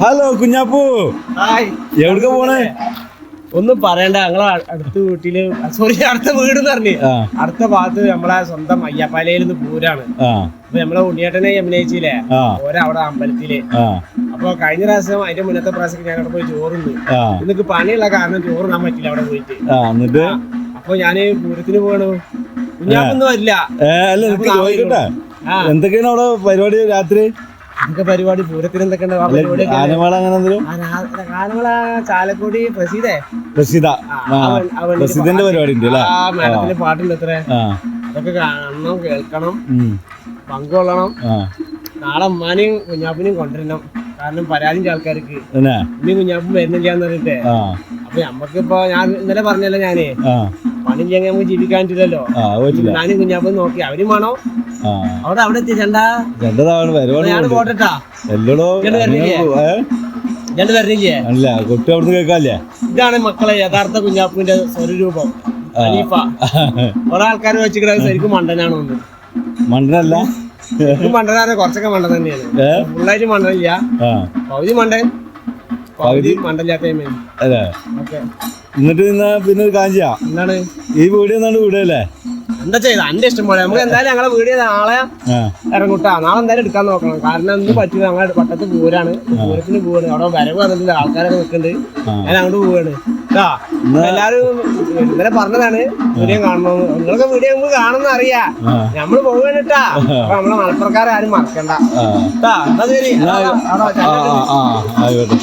Hello Kunjappu. എവിടുക്ക പോണേ? ഒന്നും പറയണ്ട. ഞങ്ങളെ അടുത്ത വീട്ടിൽ സോറി അടുത്ത വീട് എന്ന് പറഞ്ഞു അടുത്ത ഭാഗത്ത് നമ്മളെ സ്വന്തം അയ്യപ്പാലയിൽ നിന്ന് പൂരാണ് അപ്പൊ നമ്മളെ ഉണ്ണിയേട്ടനെ അഭിനയിച്ചില്ലേ? ഓരവിടെ അമ്പലത്തിൽ. അപ്പൊ കഴിഞ്ഞ പ്രാവശ്യം അതിന്റെ മുന്നത്തെ പ്രാവശ്യം ഞാൻ അവിടെ പോയി ചോറുന്നു നിനക്ക് പണിയുള്ള കാരണം ചോറ് നാൻ പറ്റില്ല അവിടെ പോയിട്ട്. അപ്പൊ ഞാൻ പൂരത്തിന് പോകണു കുഞ്ഞാപ്പൊന്നും വരില്ല. എന്തൊക്കെയാണ് അവിടെ പരിപാടി രാത്രി? നമുക്ക് പരിപാടി പൂരത്തിന് പരിപാടി ആനമേള ഗാനമേള ചാലക്കുടി പ്രസീതേ. പ്രസീത. പ്രസീതന്റെ പരിപാടി ഉണ്ട് അല്ലേ ആ. മേഡത്തിന്റെ പാട്ടുണ്ട് എത്ര അതൊക്കെ കാണണം കേൾക്കണം പങ്കുകൊള്ളണം. നാളെ അമ്മാനെയും കുഞ്ഞാപ്പിനെയും കൊണ്ടുവരണം. കാരണം പരാതിന്റെ ആൾക്കാർക്ക്. ഇനി കുഞ്ഞാപ്പും വരുന്നില്ല എന്ന് പറഞ്ഞിട്ട്. അപ്പൊ നമ്മക്കിപ്പോ ഞാൻ ഇന്നലെ പറഞ്ഞല്ലോ ഞാനേ. ആ പണിയില്ലെങ്കിൽ നമുക്ക് ജീവിക്കാൻ പറ്റില്ലല്ലോ ആ പറ്റില്ല. ഞാനും കുഞ്ഞാപ്പും നോക്കി അവരും വേണോ? ആ. അവിടെ അവിടെ എത്തി ചെണ്ടാ. ഞാൻ പോട്ടെട്ടാ എല്ലടോ ഇങ്ങട് വരണില്ലേ? രണ്ട് അല്ല കുട്ടി അവിടുന്ന് കേൾക്കാല്ലേ? ഇതാണ് മക്കളെ യഥാർത്ഥ കുഞ്ഞാപ്പുവിന്റെ സ്വരൂപം ഖലീഫ. കുറെ ആൾക്കാർ വെച്ചിട്ട് ശരിക്കും മണ്ടനാണ് ഒന്ന് മണ്ടനല്ല. മണ്ടനാണ് കുറച്ചൊക്കെ മണ്ടൻ തന്നെയാണ്. ഫുള്ളായിട്ട് മണ്ടനില്ല. പൗതി പകുതി മണ്ടൻ. അല്ലേ? എന്നിട്ട് ഇന്ന് പിന്നെ ഒരു കാഞ്ചിയ എന്താണ്? ഈ വീഡിയോ എന്നാണ് അല്ലേ എന്താ ചെയ്ത? എന്റെ ഇഷ്ടം പോലെ. നമുക്ക് എന്തായാലും ഞങ്ങളെ വീട് നാളെ ഇറങ്ങൂട്ടാ. നാളെ എന്തായാലും എടുക്കാൻ നോക്കണം. കാരണം ഒന്നും പറ്റില്ല ഞങ്ങൾ പട്ടത്ത് പൂരാണ്. പൂരത്തിന് പോവാണ്. അവിടെ വരവ് വന്നിട്ടുണ്ട്. ആൾക്കാരൊക്കെ നിൽക്കുന്നുണ്ട്. ഞാൻ അങ്ങോട്ട് പോവാണ്. കേട്ടാ എല്ലാരും ഇന്നലെ പറഞ്ഞതാണ്. വീഡിയോ കാണണമെന്ന് നിങ്ങളൊക്കെ വീഡിയോ നമുക്ക് കാണുന്ന അറിയാ നമ്മൾ പോവാനിട്ടാ കേട്ടാ അപ്പൊ നമ്മളെ മലപ്പുറക്കാരും ആരും മറക്കണ്ട. കേട്ടാ എന്നാ ശരി. ആയിക്കോട്ടെ.